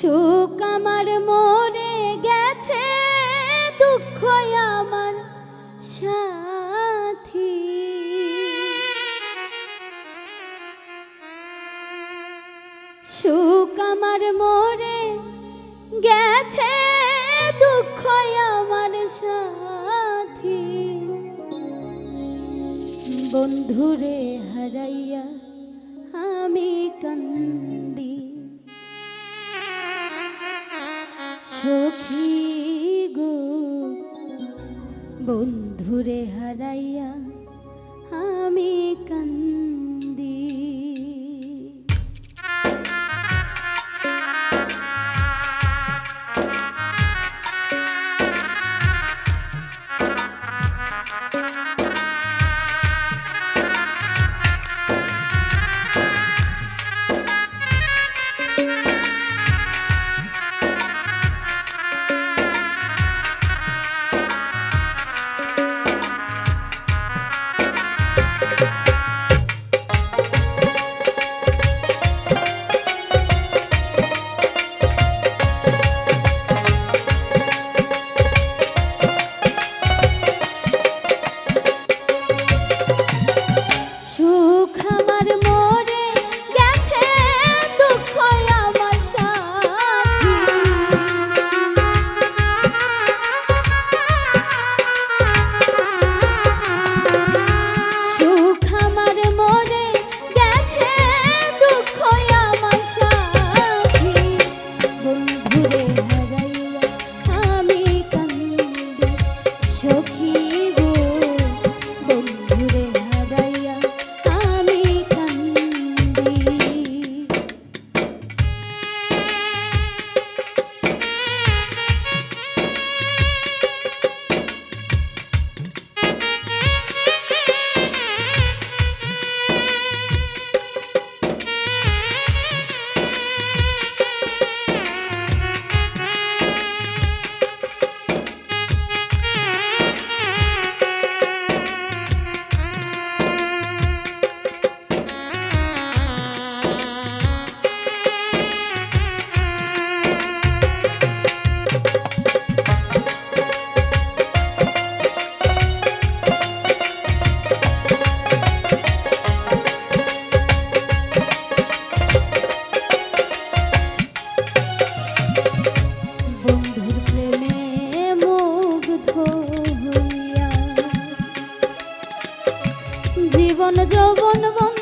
সুখ আমার মরে গেছে দুঃখ আমার সাথী। সুখ আমার মরে গেছে দুঃখ আমার সাথী। বন্ধুরে হারাইয়া আমি কান্না সখী গো বন্ধুরে হারাইয়া আমি কান্দ তোমার জীবন যৌবন বন্ধ